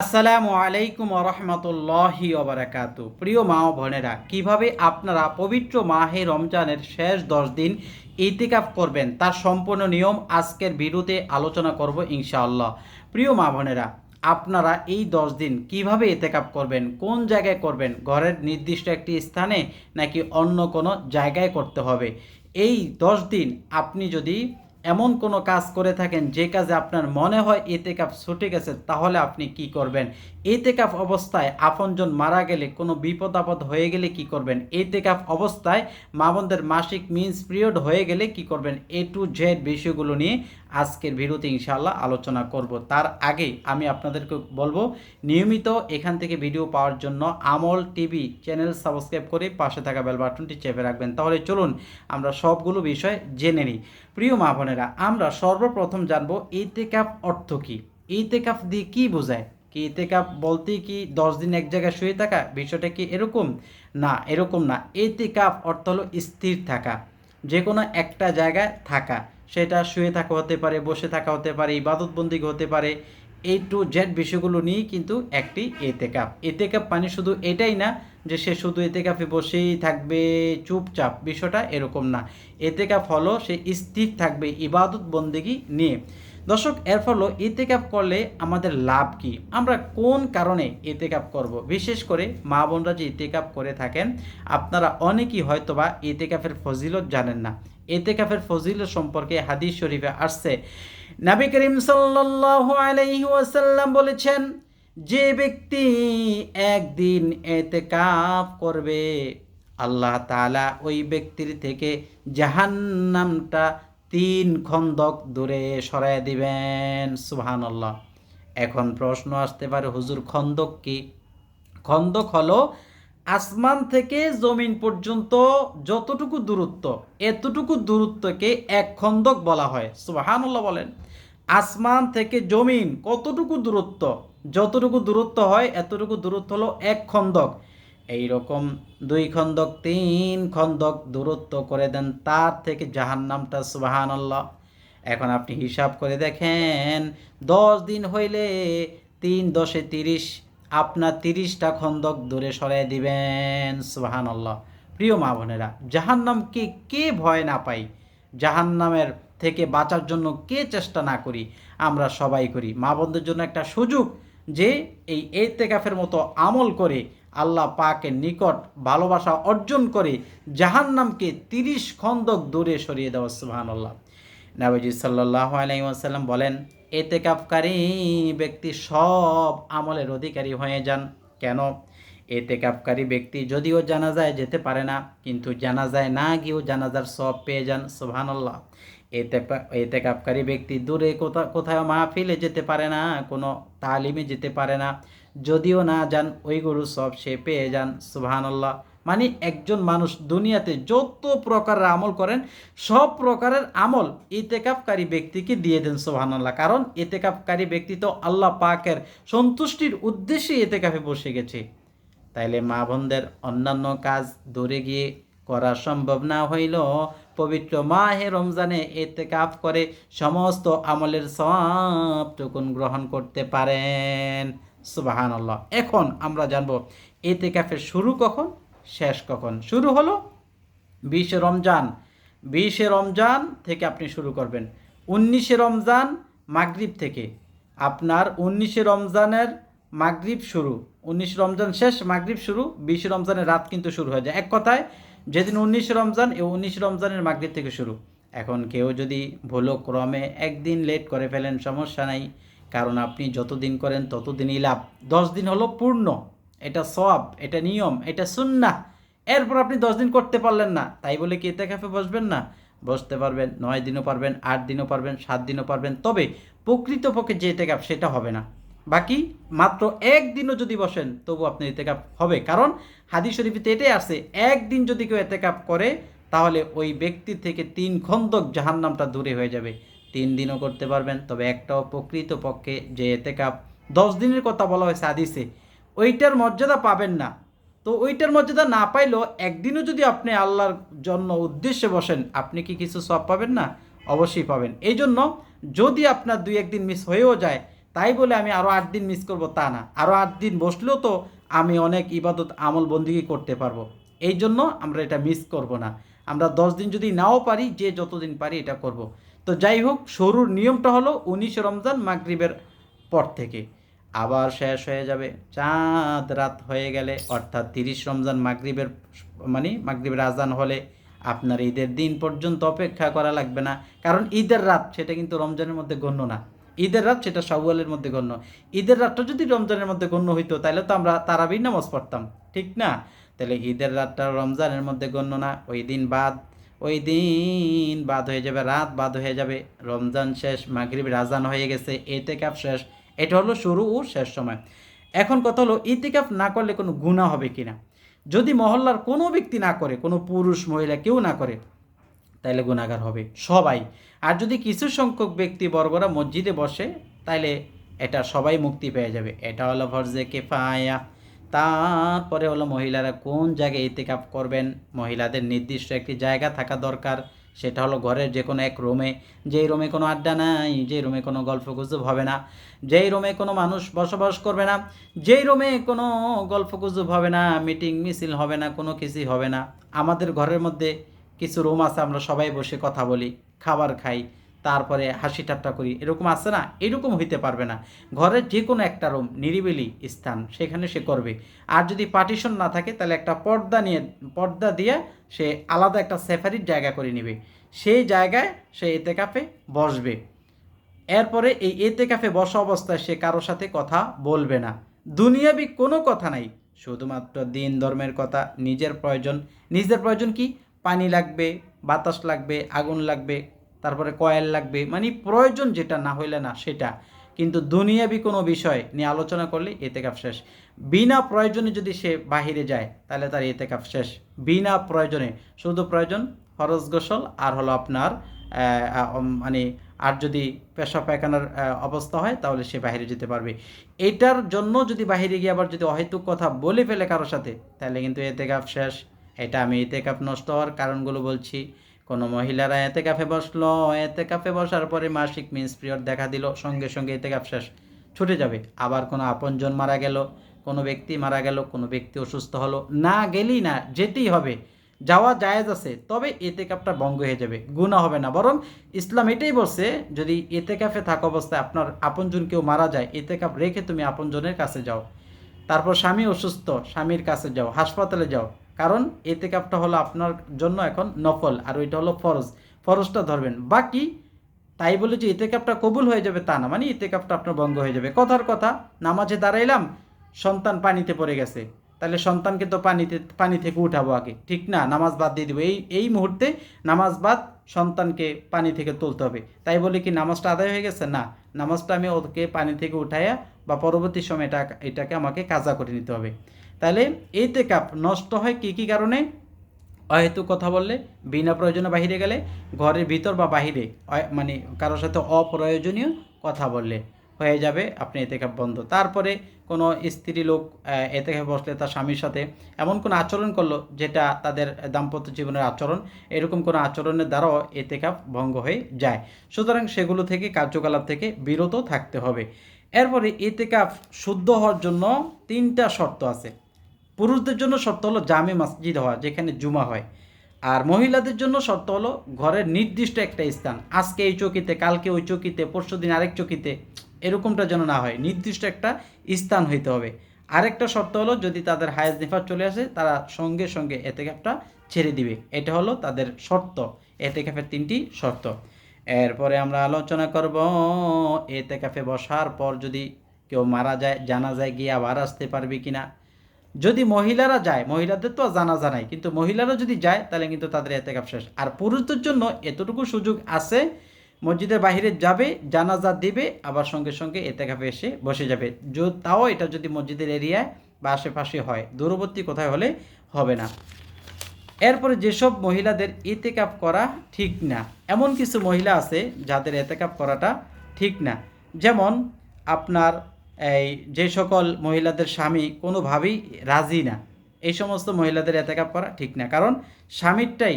আসসালামু আলাইকুম রহমতুল্লাহি ওবরাকাতু। প্রিয় মা ও বোনেরা, কীভাবে আপনারা পবিত্র মাহে রমজানের শেষ দশ দিন ইতিকাফ করবেন তার সম্পূর্ণ নিয়ম আজকের ভিডিওতে আলোচনা করব ইনশাআল্লাহ। প্রিয় মা বোনেরা, আপনারা এই দশ দিন কীভাবে ইতেকাপ করবেন, কোন জায়গায় করবেন, ঘরের নির্দিষ্ট একটি স্থানে নাকি অন্য কোনো জায়গায় করতে হবে? এই দশ দিন আপনি যদি এমন কোনো কাজ করে থাকেন যে কাজে আপনার মনে হয় এতে কাপ ছুটে গেছে, তাহলে আপনি কি করবেন? এতে কাপ অবস্থায় আপনজন মারা গেলে, কোনো বিপদ আপদ হয়ে গেলে কি করবেন? এতে কাপ অবস্থায় মামনদের মাসিক মিন্স পিরিয়ড হয়ে গেলে কি করবেন? এ টু জেড বিষয়গুলো নিয়ে আজকের ভিডিওতে ইনশাআল্লাহ আলোচনা করব। তার আগে আমি আপনাদেরকে বলব, নিয়মিত এখান থেকে ভিডিও পাওয়ার জন্য আমল টিভি চ্যানেল সাবস্ক্রাইব করে পাশে থাকা বেল বাটনটি চেপে রাখবেন। তাহলে চলুন আমরা সবগুলো বিষয় জেনে নিই। প্রিয় মা বোনেরা, আমরা সর্বপ্রথম জানব ইতেকাফ অর্থ কী? ইতেকাফ দিয়ে কী বোঝায়? কি ইতেকাফ বলতে কি দশ দিন এক জায়গায় শুয়ে থাকা? বিষয়টা কি এরকম? না এরকম না। ইতেকাফ অর্থ হলো স্থির থাকা। যে কোনো একটা জায়গায় থাকা। সেটা শুয়ে থাকা হতে পারে, বসে থাকা হতে পারে, ইবাদতবন্দি হতে পারে এই টু জেড বিষয়গুলো নিয়েই কিন্তু একটি এতেকাপ। এতেকাপ মানে শুধু এটাই না যে সে শুধু এতেকাফে বসেই থাকবে, চুপচাপ, বিষয়টা এরকম না। এতেকাপ হলো সে স্থির থাকবে ইবাদত বন্দেগি নিয়ে। দর্শক, এর ফলে ইতেকাপ করলে আমাদের লাভ কি? আমরা কোন কারণে ইতেকাপ করব? বিশেষ করে মা বোনরা যে ইতেকাপ করে থাকেন, আপনারা অনেকেই হয়তোবা ইতেকাফের ফজিলত জানেন না। এতেকাফের ফজিলত সম্পর্কে হাদিস শরীফে আসছে। নবী করিম সাল্লাল্লাহু আলাইহি ওয়াসাল্লাম বলেছেন, যে ব্যক্তি একদিন এতেকাফ করবে, আল্লাহ তাআলা ওই ব্যক্তির থেকে জাহান্নামটা তিন খন্দক দূরে সরাই দিবেন। সুবহানাল্লাহ। এখন প্রশ্ন আসতে পারে, হুজুর খন্দক কি? খন্দক হলো আসমান থেকে জমিন পর্যন্ত যতটুকু দূরত্ব, এতটুকু দূরত্বকে এক খন্দক বলা হয়। সুবহানাল্লাহ বলেন, আসমান থেকে জমিন কতটুকু দূরত্ব, যতটুকু দূরত্ব হয়, এতটুকু দূরত্ব হলো এক খন্দক এই রকম দুই খন্দক, তিন খন্দক দূরত্ব করে দেন, তার থেকে জাহান্নামটা সুবহানাল্লাহ। এখন আপনি হিসাব করে দেখেন, দশ দিন হইলে তিন দশে তিরিশ আপনার তিরিশটা খন্দক দূরে সরাই দিবেন সুবাহান আল্লাহ প্রিয় মা বোনেরা জাহান্নামকে কে ভয় না পাই জাহান্নামের থেকে বাঁচার জন্য কে চেষ্টা না করি? আমরা সবাই করি। মা বোনদের জন্য একটা সুযোগ যে এই এতেকাফের মতো আমল করে আল্লাহ পাকের নিকট ভালোবাসা অর্জন করে জাহান্নামকে তিরিশ খন্দক দূরে সরিয়ে দেওয়া সুবাহান আল্লাহ নাবিজি সাল্লাহ আলাইসাল্লাম বলেন এতেকাফকারী ব্যক্তি সব আমলের অধিকারী হয়ে যান। কেন? এতেকাফকারী ব্যক্তি যদিও জানাজায় যেতে পারে না, কিন্তু জানাজায় না গিয়েও জানাজার সব পেয়ে যান, সুবহানাল্লাহ। এতে এতেকাফকারী ব্যক্তি দূরে কোথা, কোথাও মাহফিলে যেতে পারে না, কোনো তালিমে যেতে পারে না, যদিও না যান, ওই গরু সব সে পেয়ে যান, সুবহানাল্লাহ। মানে একজন মানুষ দুনিয়াতে যত প্রকারের আমল করেন, সব প্রকারের আমল ইতেকাফকারী ব্যক্তিকে দিয়ে দেন সোহানাল্লাহ কারণ ইতেকাফকারী ব্যক্তি তো আল্লাহ পাকের সন্তুষ্টির উদ্দেশ্যে ইতেকাফে বসে গেছে। তাইলে মা বোনদের অন্যান্য কাজ দূরে গিয়ে করা সম্ভব না হইল পবিত্র মাহে রমজানে এতে কাপ করে সমস্ত আমলের সবটুকুন গ্রহণ করতে পারেন সুবাহান এখন আমরা জানব এতেকাফের শুরু কখন? শেষ কখন? শুরু হলো বিশে রমজান। বিশে রমজান থেকে আপনি শুরু করবেন। উনিশে রমজান মাগরিব থেকে। আপনার উনিশে রমজানের মাগরিব শুরু। উনিশ রমজান শেষ, মাগরিব শুরু। বিশে রমজানের রাত কিন্তু শুরু হয়ে যায়। এক কথায়, যেদিন উনিশ রমজান, এই উনিশ রমজানের মাগরিব থেকে শুরু। এখন কেউ যদি ভুলো ক্রমে একদিন লেট করে ফেলেন, সমস্যা নাই। কারণ আপনি যতদিন করেন, ততদিনই লাভ। দশ দিন হলো পূর্ণ। এটা সব এটা নিয়ম, এটা সুন্না এরপর আপনি দশ দিন করতে পারলেন না, তাই বলে কি এতে কাফে বসবেন না? বসতে পারবেন, নয় দিনও পারবেন, আট দিনও পারবেন, সাত দিনও পারবেন, তবে প্রকৃতপক্ষে যে এতে কাপ সেটা হবে না। বাকি মাত্র একদিনও যদি বসেন, তবু আপনি এতে কাপ হবে। কারণ হাদি শরীফিতে এটাই আছে, একদিন যদি কেউ এতে কাপ করে, তাহলে ওই ব্যক্তি থেকে তিন খন্দক জাহান্নামটা দূরে হয়ে যাবে। তিন দিনও করতে পারবেন, তবে একটাও প্রকৃতপক্ষে যে এতে কাপ দশ দিনের কথা বলা হয়েছে হাদিসে ওইটার মর্যাদা পাবেন না। তো ওইটার মর্যাদা না পাইলেও একদিনও যদি আপনি আল্লাহর জন্য উদ্দেশ্যে বসেন, আপনি কি কিছু সব পাবেন না? অবশ্যই পাবেন। এই জন্য যদি আপনার দুই একদিন মিস হয়েও যায়, তাই বলে আমি আরও আট দিন মিস করব তা না। আরও আট দিন বসলেও তো আমি অনেক ইবাদত আমল বন্দিগি করতে পারব। এই জন্য আমরা এটা মিস করব না। আমরা দশ দিন যদি নাও পারি, যে যতদিন পারি এটা করব। তো যাই হোক, শুরুর নিয়মটা হলো উনিশ রমজান মাগরিবের পর থেকে। আবার শেষ হয়ে যাবে। চাঁদ রাত হয়ে গেলে, অর্থাৎ তিরিশ রমজান মাগরিবের মানে মাগরিবের আজান হলে আপনার ঈদের দিন পর্যন্ত অপেক্ষা করা লাগবে না। কারণ ঈদের রাত সেটা কিন্তু রমজানের মধ্যে গণ্য না। ঈদের রাত সেটা শাওয়ালের মধ্যে গণ্য। ঈদের রাতটা যদি রমজানের মধ্যে গণ্য হইতো তাহলে তো আমরা তারাবির নামাজ পড়তাম, ঠিক না? তাহলে ঈদের রাতটা রমজানের মধ্যে গণ্য না। ওই দিন বাদ, ওই দিন বাদ হয়ে যাবে, রাত বাদ হয়ে যাবে। রমজান শেষ মাগরিবের আজান হয়ে গেছে এতে কাপ শেষ। এটা হলো শুরু ও শেষ সময়। এখন কথা হলো, ইতিকাফ না করলে কোনো গুণা হবে কি না যদি মহল্লার কোনো ব্যক্তি না করে, কোনো পুরুষ, মহিলা কেউ না করে, তাইলে গুণাগার হবে সবাই। আর যদি কিছু সংখ্যক ব্যক্তি বর্গরা মসজিদে বসে, তাইলে এটা সবাই মুক্তি পেয়ে যাবে। এটা হলো ফরজে কেফায়া। তারপরে হলো মহিলারা কোন জায়গায় ইতিকাফ করবেন? মহিলাদের নির্দিষ্ট একটি জায়গা থাকা দরকার। সেটা হলো ঘরের যে কোনো এক রুমে। যেই রুমে কোনো আড্ডা নাই, যেই রুমে কোনো গল্প গুজব হবে না। যেই রুমে কোনো মানুষ বসবাস করবে না, যেই রুমে কোনো গল্প গুজব হবে না, মিটিং, মিছিল হবে না, কোনো কিছুই হবে না। আমাদের ঘরের মধ্যে কিছু রুম আছে, আমরা সবাই বসে কথা বলি, খাবার খাই। তারপরে হাসি ঠাট্টা করি, এরকম আছে না? এরকম হইতে পারবে না। ঘরের যে কোনো একটা রুম নিরিবিলি স্থান, সেখানে সে করবে। আর যদি পার্টিশন না থাকে, তাহলে একটা পর্দা নিয়ে, পর্দা দিয়ে সে আলাদা একটা সেফারির জায়গা করে নেবে। সেই জায়গায় সে এতে কাফে বসবে। এরপরে এই এতে কাফে বসা অবস্থায় সে কারোর সাথে কথা বলবে না। দুনিয়াবি কোনো কথা নাই, শুধুমাত্র দিন ধর্মের কথা, নিজের প্রয়োজন। নিজের প্রয়োজন কি? পানি লাগবে, বাতাস লাগবে, আগুন লাগবে তারপরে কয়েল লাগবে মানে প্রয়োজন যেটা না হইলে না সেটা। কিন্তু দুনিয়াবি কোনো বিষয় নিয়ে আলোচনা করলে এতে কাপ শেষ। বিনা প্রয়োজনে যদি সে বাহিরে যায়, তাহলে তার এতে কাপ শেষ। বিনা প্রয়োজনে, শুধু প্রয়োজন ফরজ গোসল আর হলো আপনার মানে আর যদি পেশা পায়খানার অবস্থা হয়, তাহলে সে বাইরে যেতে পারবে। এটার জন্য যদি বাইরে গিয়ে আবার যদি অহেতুক কথা বলে ফেলে কারোর সাথে, তাহলে কিন্তু এতে কাপ শেষ। এটা আমি এতে কাপ নষ্ট হওয়ার কারণগুলো বলছি। কোনো মহিলারা এতে কাফে বসল এতে কাফে বসার পরে মাসিক মিন্স পিরিয়ড দেখা দিল, সঙ্গে সঙ্গে এতে কাপ শেষ। ছুটে যাবে। আবার কোনো আপনজন মারা গেল, কোনো ব্যক্তি মারা গেল, কোনো ব্যক্তি অসুস্থ হলো। না গেলেই না, যেতেই হবে। যাওয়া জায়েজ আছে, তবে এতে কাপটা ভঙ্গ হয়ে যাবে। গুণা হবে না। বরং ইসলাম এটাই বলছে, যদি এতে কাফে থাকা অবস্থায় আপনার আপনজন কেউ মারা যায় এতে কাপ রেখে তুমি আপনজনের কাছে যাও। তারপর স্বামী অসুস্থ, স্বামীর কাছে যাও, হাসপাতালে যাও। কারণ এতে কাপটা হলো আপনার জন্য এখন নফল, আর ওইটা হলো ফরজ। ফরজটা ধরবেন। বাকি, তাই বলে যে এতে কাপটা কবুল হয়ে যাবে তা না মানে এতে কাপটা আপনার ভঙ্গ হয়ে যাবে। কথার কথা, নামাজে দাঁড়াইলাম, সন্তান পানিতে পড়ে গেছে। তাহলে সন্তানকে তো পানিতে, পানি থেকে উঠাবো আগে। ঠিক না? নামাজ বাদ দিয়ে দেবো। এই এই মুহূর্তে নামাজ বাদ সন্তানকে পানি থেকে তুলতে হবে। তাই বলে কি নামাজটা আদায় হয়ে গেছে? না। নামাজটা আমি ওকে পানি থেকে উঠাইয়া বা পরবর্তী সময় এটা এটাকে আমাকে কাজা করে নিতে হবে। তাহলে এতে কাপ নষ্ট হয় কি কি কারণে? অহেতু কথা বললে, বিনা প্রয়োজনে বাহিরে গেলে, ঘরের ভিতর বা বাহিরে মানে কারোর সাথে অপ্রয়োজনীয় কথা বললে হয়ে যাবে আপনি এতে কাপ বন্ধ। তারপরে কোনো স্ত্রী লোক এতে কাপে বসলে তার স্বামীর সাথে এমন কোনো আচরণ করল যেটা তাদের দাম্পত্য জীবনের আচরণ, এরকম কোনো আচরণের দ্বারাও এতে কাপ ভঙ্গ হয়ে যায়। সুতরাং সেগুলো থেকে, কার্যকলাপ থেকে বিরত থাকতে হবে। এরপরে এতে কাপ শুদ্ধ হওয়ার জন্য তিনটা শর্ত আছে। পুরুষদের জন্য শর্ত হলো জামে মসজিদ হওয়া, যেখানে জুমা হয়। আর মহিলাদের জন্য শর্ত হলো ঘরের নির্দিষ্ট একটা স্থান। আজকে এই চকিতে, কালকে ওই চকিতে পরশু দিন আরেক চকিতে, এরকমটা যেন না হয়। নির্দিষ্ট একটা স্থান হইতে হবে। আরেকটা শর্ত হলো যদি তাদের হায়াজ নিফাত চলে আসে, তারা সঙ্গে সঙ্গে এতেকাপটা ছেড়ে দিবে। এটা হলো তাদের শর্ত। এতে এতেকাফের তিনটি শর্ত। এরপরে আমরা আলোচনা করব, এতেকাফে বসার পর যদি কেউ মারা যায় জানা যায় গিয়ে আবার আসতে পারবে কিনা? যদি মহিলারা যায়, মহিলাদের তো জানা জানাই কিন্তু মহিলারা যদি যায়, তাহলে কিন্তু তাদের এতেকাপ শেষ। আর পুরুষদের জন্য এতটুকু সুযোগ আছে, মসজিদের বাইরে যাবে, জানাজা দিবে, আবার সঙ্গে সঙ্গে এতে এতেকাপে এসে বসে যাবে। তাও এটা যদি মসজিদের এরিয়ায় বা আশেপাশে হয়, দূরবর্তী কোথায় হলে হবে না। এরপরে যেসব মহিলাদের এতেকাপ করা ঠিক না, এমন কিছু মহিলা আছে যাদের এতেকাপ করাটা ঠিক না। যেমন আপনার এই যে সকল মহিলাদের স্বামী কোনোভাবেই রাজি না, এই সমস্ত মহিলাদের এতেকাপ করা ঠিক না। কারণ স্বামীরটাই,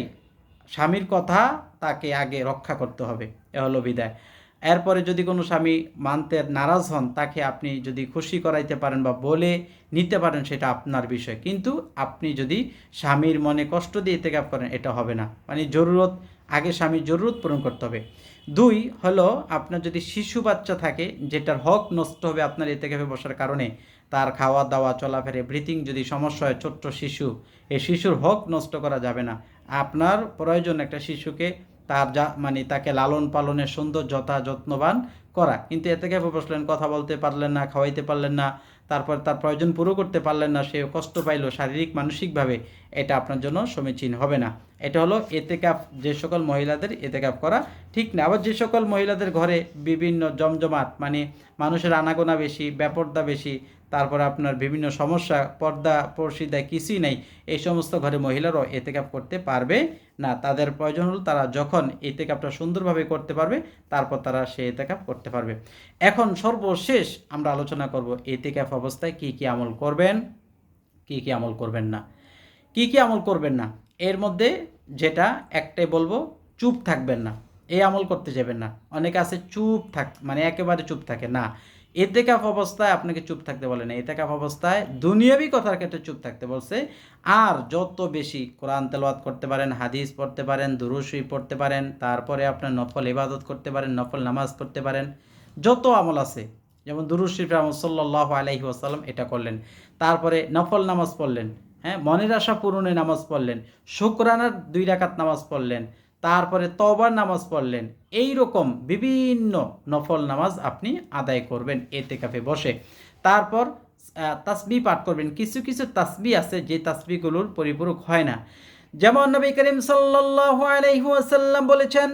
স্বামীর কথা তাকে আগে রক্ষা করতে হবে, এ হলো বিদায়। এরপরে যদি কোনো স্বামী মানতে নারাজ হন, তাকে আপনি যদি খুশি করাইতে পারেন বা বলে নিতে পারেন, সেটা আপনার বিষয়। কিন্তু আপনি যদি স্বামীর মনে কষ্ট দিয়ে ইতেকাফ করেন, এটা হবে না। মানে জরুরত আগে স্বামীর জরুরত পূরণ করতে হবে। দুই হলো, আপনার যদি শিশু বাচ্চা থাকে, যেটার হক নষ্ট হবে আপনার এতে ইতেকাফে বসার কারণে, তার খাওয়া দাওয়া চলাফেরে ব্রিথিং যদি সমস্যা হয়, ছোট্ট শিশু এই শিশুর হক নষ্ট করা যাবে না। আপনার প্রয়োজন একটা শিশুকে তার যা মানে তাকে লালন পালনের সুন্দর যথা যত্নবান করা। কিন্তু এতে কেউ বসলেন, কথা বলতে পারলেন না, খাওয়াইতে পারলেন না, তারপর তার প্রয়োজন পুরো করতে পারলেন না সে কষ্ট পাইল শারীরিক, মানসিকভাবে। এটা আপনার জন্য সমীচীন হবে না। এটা হলো এতেকাফ যে সকল মহিলাদের এতেকাফ করা ঠিক না। আবার যে সকল মহিলাদের ঘরে বিভিন্ন জমজমাট মানে মানুষের আনাগোনা বেশি ব্যাপর্দা বেশি, তারপরে আপনার বিভিন্ন সমস্যা, পর্দা পর্ষিদায় কিছুই নেই, এই সমস্ত ঘরে মহিলারাও এতেকাপ করতে পারবে না। তাদের প্রয়োজন হলো তারা যখন এতেকাপটা সুন্দরভাবে করতে পারবে, তারপর তারা সে এতেকাপ করতে পারবে। এখন সর্বশেষ আমরা আলোচনা করব এতেকাপ অবস্থায় কি কি আমল করবেন, কি কি আমল করবেন না। কি কি আমল করবেন না? এর মধ্যে যেটা একটাই বলব, চুপ থাকবেন না। এই আমল করতে যাবেন না। অনেকে আছে চুপ থাক মানে একেবারে চুপ থাকে। না, এতেকাফ অবস্থায় আপনাকে চুপ থাকতে বলে না। এতেকাফ অবস্থায় দুনিয়াবি কথার ক্ষেত্রে চুপ থাকতে বলছে। আর যত বেশি কোরআন তেলাওয়াত করতে পারেন, হাদিস পড়তে পারেন দুরুসই পড়তে পারেন, তারপরে আপনার নফল ইবাদত করতে পারেন, নফল নামাজ পড়তে পারেন, যত আমল আছে, যেমন দুরুশিফ রহমদ সাল্লাহ আলাইহি ওয়াসাল্লাম এটা করলেন, তারপরে নফল নামাজ পড়লেন হ্যাঁ মনের আশা পূরণে নামাজ পড়লেন, শুক্রানার দুই রাকাত নামাজ পড়লেন, তারপরে তবার নামাজ পড়লেন এই রকম বিভিন্ন নফল নামাজ আপনি আদায় করবেন এতে কাফে বসে। তারপর তাসবি পাঠ করবেন, কিছু কিছু তাসবি আছে যে তাসবিগুলোর পরিপূরক হয় না। যেমন নবী করিম ওয়াসাল্লাম বলেছেন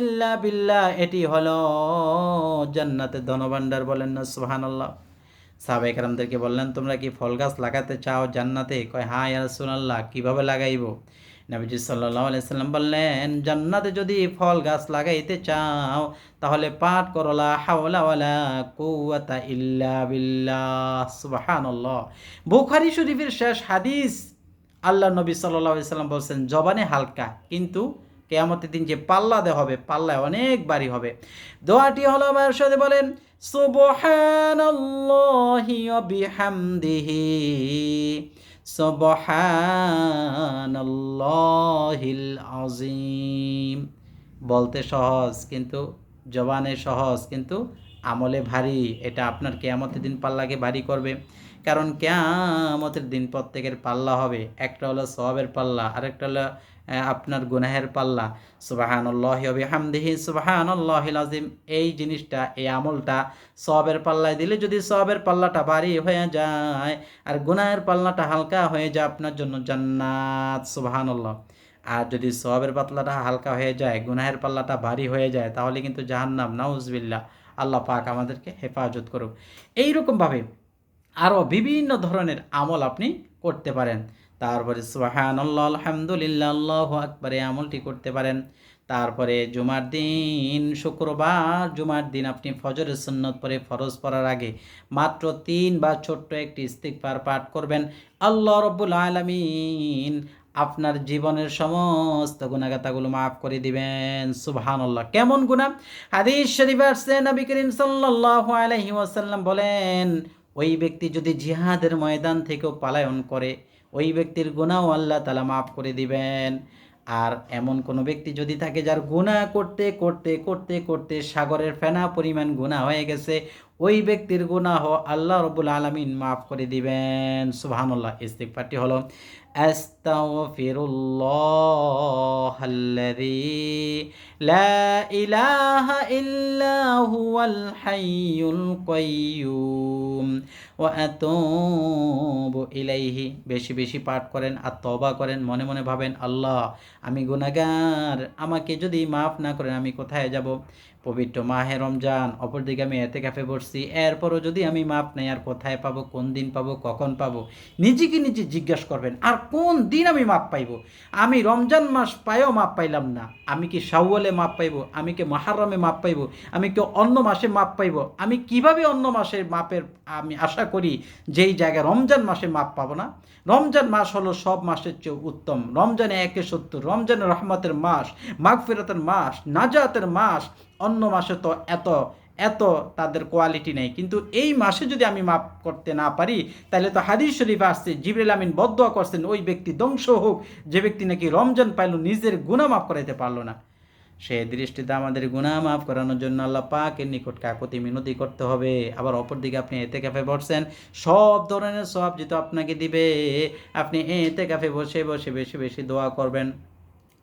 ইল্লা বিল্লাহ। এটি হলো জান্নাতের ধনভাণ্ডার বলেন না, সুবহানাল্লাহ। সাহাবাই কারামদেরকে বললেন, তোমরা কি ফল গাছ লাগাতে চাও জান্নাতে? কয় হ্যাঁ ইয়া রাসূলুল্লাহ, কীভাবে লাগাইবো? নবীজি সাল্লাহ আলাইসাল্লাম বললেন, জান্নাতে যদি ফল গাছ লাগাইতে চাও, তাহলে পাঠ করলা হাওলাওয়ালা কুয়াতা ইল্লা বিল্লাহ বুখারি শরীফের শেষ হাদিস আল্লাহ নবী সাল্লাহ সাল্লাম বলছেন, জবানে হালকা, কিন্তু কেয়ামতের দিন যে পাল্লা দেওয়া হবে, পাল্লায় অনেক বাড়ি হবে। দোয়াটি হলো সাথে বলেন, সুবহানাল্লাহি ওয়া বিহামদিহি বলতে সহজ, কিন্তু জবানে সহজ, কিন্তু আমলে ভারী। এটা আপনার কেয়ামতের দিন পাল্লাকে ভারী করবে। কারণ কেয়ামতের দিন প্রত্যেকের পাল্লা হবে। একটা হলো সবের পাল্লা, আরেকটা হলো আপনার গুনাহের পাল্লা। সুবাহানুল্লাহ হামদিহি সুবাহানুল্লাহ আজিম এই জিনিসটা, এই আমলটা সবের পাল্লায় দিলে যদি সবের পাল্লাটা ভারী হয়ে যায়, আর গুনাহের পাল্লাটা হালকা হয়ে যায়, আপনার জন্য জান্নাত, সুবাহানুল্লাহ। আর যদি সবের পাতলাটা হালকা হয়ে যায়, গুনাহের পাল্লাটা ভারী হয়ে যায়, তাহলে কিন্তু জাহান্নাম নাউজবিল্লা আল্লাহ পাক আমাদেরকে হেফাজত করুক। এইরকমভাবে আরও বিভিন্ন ধরনের আমল আপনি করতে পারেন। তারপরে সুহান আল্লাহ আলহামদুলিল্লাহ আল্লাহ আকবরে আমলটি করতে পারেন। তারপরে জুমার দিন, শুক্রবার জুমার দিন আপনি ফজরের সুন্নত পরে ফরজ পড়ার আগে মাত্র তিন বা ছোট্ট একটি ইস্তিকবার পাঠ করবেন। আল্লাহ রব্বুল আলমিন আপনার জীবনের সমস্ত গুণাগাতাগুলো মাফ করে দিবেন। সুবহানাল্লাহ। কেমন গুণা হাদিস শরীফ আসছে, নবী করিম সাল্লাল্লাহু আলাইহি ওয়াসাল্লাম বলেন, ওই ব্যক্তি যদি জিহাদের ময়দান থেকেও পালায়ন করে ওই ব্যক্তির গুণাও আল্লাহ তালা মাফ করে দিবেন। আর এমন কোনো ব্যক্তি যদি থাকে যার গুণা করতে করতে করতে করতে সাগরের ফেনা পরিমাণ গুণা হয়ে গেছে, ওই ব্যক্তির গুণাহ আল্লাহ রবুল আলমিন মাফ করে দিবেন। সুবাহানুল্লাহ ইস্তিকফারটি হলো আস্তাগফিরুল্লাহ আল্লাযী লা ইলাহা ইল্লা হুয়াল হাইয়ুল কাইয়্যুম ওয়া আতুবু ইলাইহি। বেশি বেশি পাঠ করেন, আর তওবা করেন, মনে মনে ভাবেন, আল্লাহ, আমি গুনাহগার, আমাকে যদি মাফ না করেন, আমি কোথায় যাব? পবিত্র মাহে রমজান, অপরদিকে আমি এতে কাফে বসছি। এরপরও যদি আমি মাপ নেই, আর কোথায় পাবো, কোন দিন পাবো, কখন পাবো নিজেকে নিজে জিজ্ঞাসা করবেন, আর কোন দিন আমি মাপ পাইব? আমি রমজান মাস পাইও মাপ পাইলাম না। আমি কি শাওয়ালে মাপ পাইব? আমি কি মাহারামে মাপ পাইব? আমি কি অন্য মাসে মাপ পাইব? আমি কীভাবে অন্য মাসের মাপের আমি আশা করি যেই জায়গায় রমজান মাসে মাপ পাবো না? রমজান মাস হলো সব মাসের চেয়ে উত্তম। রমজানে একে সত্তর, রমজানে রহমতের মাস, মাগফিরাতের মাস, নাজাতের মাস অন্য মাসে তো এত এত তাদের কোয়ালিটি নেই। কিন্তু এই মাসে যদি আমি মাপ করতে না পারি, তাহলে তো হাদিস শরীফ আসছে, জিবরিল আমিন বদয়া করছেন, ওই ব্যক্তি ধ্বংস হোক, যে ব্যক্তি নাকি রমজান পাইল, নিজের গুণা মাফ করাইতে পারল না। সে দৃষ্টিতে আমাদের গুণা মাফ করানোর জন্য আল্লাহ পাকের নিকট কাকতি মিনতি করতে হবে। আবার অপরদিকে আপনি এতে ক্যাফে বসছেন, সব ধরনের সব যেহেতু আপনাকে দিবে, আপনি এতে ক্যাফে বসে বসে বেশি বেশি দোয়া করবেন।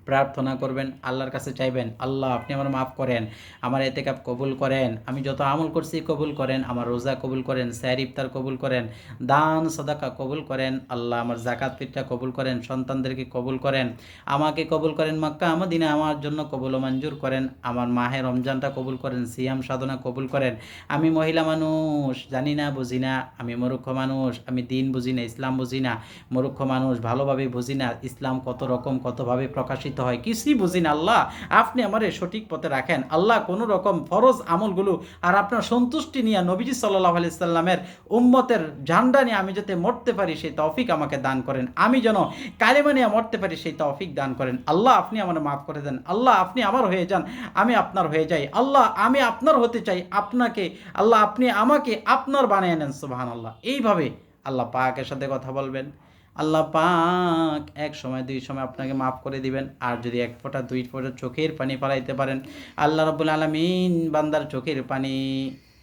প্রার্থনা করবেন, আল্লাহর কাছে চাইবেন, আল্লাহ আপনি আমার মাফ করেন, আমার এতে কাপ কবুল করেন, আমি যত আমল করছি কবুল করেন, আমার রোজা কবুল করেন স্যার ইফতার কবুল করেন, দান, সদাকা কবুল করেন, আল্লাহ আমার জাকাত ফিরটা কবুল করেন, সন্তানদেরকে কবুল করেন, আমাকে কবুল করেন মাক্কা আমাদিনে আমার জন্য কবুল মঞ্জুর করেন, আমার মাহে রমজানটা কবুল করেন, সিয়াম সাধনা কবুল করেন, আমি মহিলা মানুষ, জানি না, বুঝি না, আমি মূর্খ মানুষ, আমি দিন বুঝি না, ইসলাম বুঝি না, মূর্খ মানুষ, ভালোভাবে বুঝি না, ইসলাম কত রকম, কতভাবে প্রকাশিত হয়। কিছুই বুঝি না আল্লাহ। আপনি আমারে সঠিক পথে রাখেন। আল্লাহ কোনো রকম ফরজ আমলগুলো আর আপনার সন্তুষ্টি নিয়ে নবীজি সাল্লাহ আলি সাল্লামের উম্মতের ঝান্ডা নিয়ে আমি যাতে মরতে পারি, সেই তৌফিক আমাকে দান করেন। আমি যেন কালেমা নিয়ে মরতে পারি, সেই তৌফিক দান করেন। আল্লাহ, আপনি আমার মাফ করে দেন। আল্লাহ, আপনি আমার হয়ে যান। আমি আপনার হয়ে যাই। আল্লাহ, আমি আপনার হতে চাই। আপনাকে, আল্লাহ, আপনি আমাকে আপনার বানিয়ে নেন সুবাহান আল্লাহ এইভাবে আল্লাহ পাকের সাথে কথা বলবেন। আল্লাহ পাক এক সময়, দুই সময় আপনাকে মাফ করে দিবেন। আর যদি এক ফোঁটা, দুই ফোঁটা চোখের পানি পালাইতে পারেন, আল্লাহ রবুল আলমিন বান্দার চোখের পানি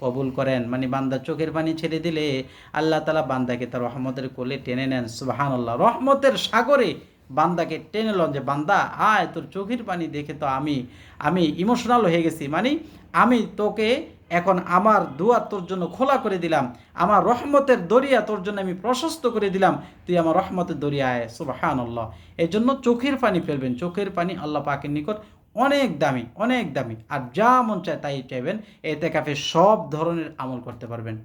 কবুল করেন। মানে বান্দার চোখের পানি ছেড়ে দিলে আল্লাহ তালা বান্দাকে তার রহমতের কোলে টেনে নেন। সুবাহান আল্লাহ রহমতের সাগরে বান্দাকে টেনে লন যে, বান্দা, আয়, তোর চোখের পানি দেখে তো আমি আমি ইমোশনাল হয়ে গেছি। মানে আমি তোকে এখন আমার দুয়ার তোর জন্য খোলা করে দিলাম, আমার রহমতের দরিয়া তোর জন্য আমি প্রশস্ত করে দিলাম, তুই আমার রহমতের দরিয়া আয় সুবাহান আল্লাহ এই জন্য চোখের পানি ফেলবেন, চোখের পানি আল্লাহ পাকের নিকট অনেক দামি অনেক দামি, আর যা মন চায় তাই চাইবেন, এতে কাফে সব ধরনের আমল করতে পারবেন।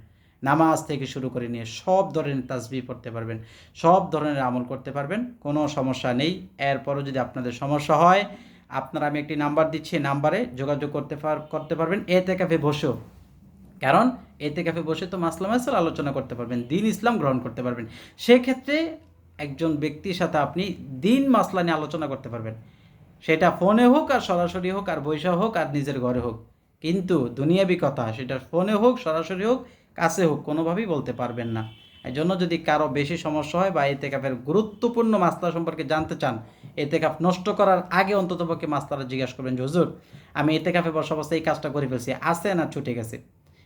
নামাজ থেকে শুরু করে নিয়ে সব ধরনের তাসবি পড়তে পারবেন, সব ধরনের আমল করতে পারবেন, কোনো সমস্যা নেই। এরপরও যদি আপনাদের সমস্যা হয় আপনারা আমি একটি নাম্বার দিচ্ছি নাম্বারে যোগাযোগ করতে পার, করতে পারবেন। এতে ক্যাফে বসেও কারণ এতে ক্যাফে বসে তো মাসলা মাসাল আলোচনা করতে পারবেন, দিন ইসলাম গ্রহণ করতে পারবেন। সেক্ষেত্রে একজন ব্যক্তির সাথে আপনি দিন মাসলা নিয়ে আলোচনা করতে পারবেন। সেটা ফোনে হোক আর সরাসরি হোক আর বৈশা হোক আর নিজের ঘরে হোক। কিন্তু দুনিয়াবি কথা, সেটা ফোনে হোক, সরাসরি হোক, কাছে হোক, কোনোভাবেই বলতে পারবেন না। এই জন্য যদি কারও বেশি সমস্যা হয় বা এতে কাপের গুরুত্বপূর্ণ মাস্তা সম্পর্কে জানতে চান এতে কাপ নষ্ট করার আগে অন্ততপক্ষে মাস্তারা জিজ্ঞাসা করবেন যে, হুজুর, আমি এতে কাপে বসা অবস্থায় এই কাজটা করে ফেলছি, আছে না ছুটে গেছে?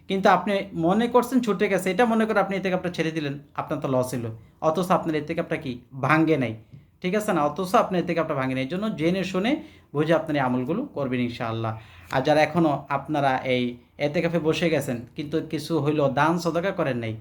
কিন্তু আপনি মনে করছেন ছুটে গেছে, এটা মনে করে আপনি এতে কাপটা ছেড়ে দিলেন, আপনার তো লস হলো অথচ আপনার এতে কাপটা কি ভাঙ্গে নাই? ঠিক আছে না? অথচ আপনি এতে কাপটা ভাঙে নাই। জন্য জেনে শুনে বুঝে আপনার এই আমলগুলো করবেন ইনশাআল্লাহ। আর যারা এখনও আপনারা এই এতে কাপে বসে গেছেন, কিন্তু কিছু হইল দান সদকা করেন নাই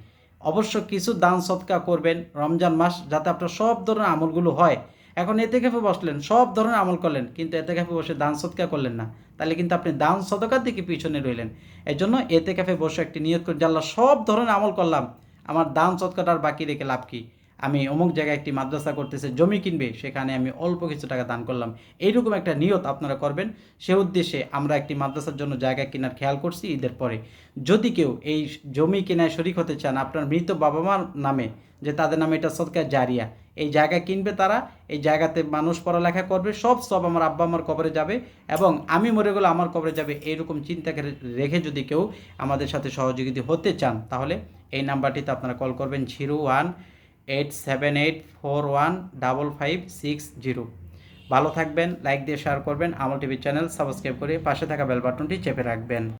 অবশ্য কিছু দান সৎকা করবেন রমজান মাস যাতে আপনার সব ধরনের আমলগুলো হয়। এখন এতে খেপে বসলেন, সব ধরনের আমল করলেন, কিন্তু এতে খেপে বসে দান সৎকা করলেন না। তাহলে কিন্তু আপনি দান সদকার দিকে পিছনে রইলেন। এর জন্য এতে ক্যাফে বসে একটি নিয়ত করে জানলা সব ধরনের আমল করলাম, আমার দান সৎকাটার বাকি রেখে লাভ কি? আমি অমুক জায়গায় একটি মাদ্রাসা করতেছে, জমি কিনবে, সেখানে আমি অল্প কিছু টাকা দান করলাম। এইরকম একটা নিয়ত আপনারা করবেন। সে উদ্দেশ্যে আমরা একটি মাদ্রাসার জন্য জায়গা কেনার খেয়াল করছি ঈদের পরে। যদি কেউ এই জমি কেনায় শরিক হতে চান, আপনার মৃত বাবা মার নামে, যে তাদের নামে এটা সৎকার জারিয়া, এই জায়গা কিনবে তারা, এই জায়গাতে মানুষ পড়ালেখা করবে, সব সব আমার আব্বা আমার কবরে যাবে এবং আমি মরে গেলে আমার কবরে যাবে, এইরকম চিন্তাকে রেখে যদি কেউ আমাদের সাথে সহযোগিতা হতে চান, তাহলে এই নাম্বারটিতে আপনারা কল করবেন, zero one eight seven eight four one double five six zero ভালো থাকবেন লাইক দিয়ে শেয়ার করবেন, আমল টিভি চ্যানেল সাবস্ক্রাইব করে পাশে থাকা বেল বাটনটি চেপে রাখবেন।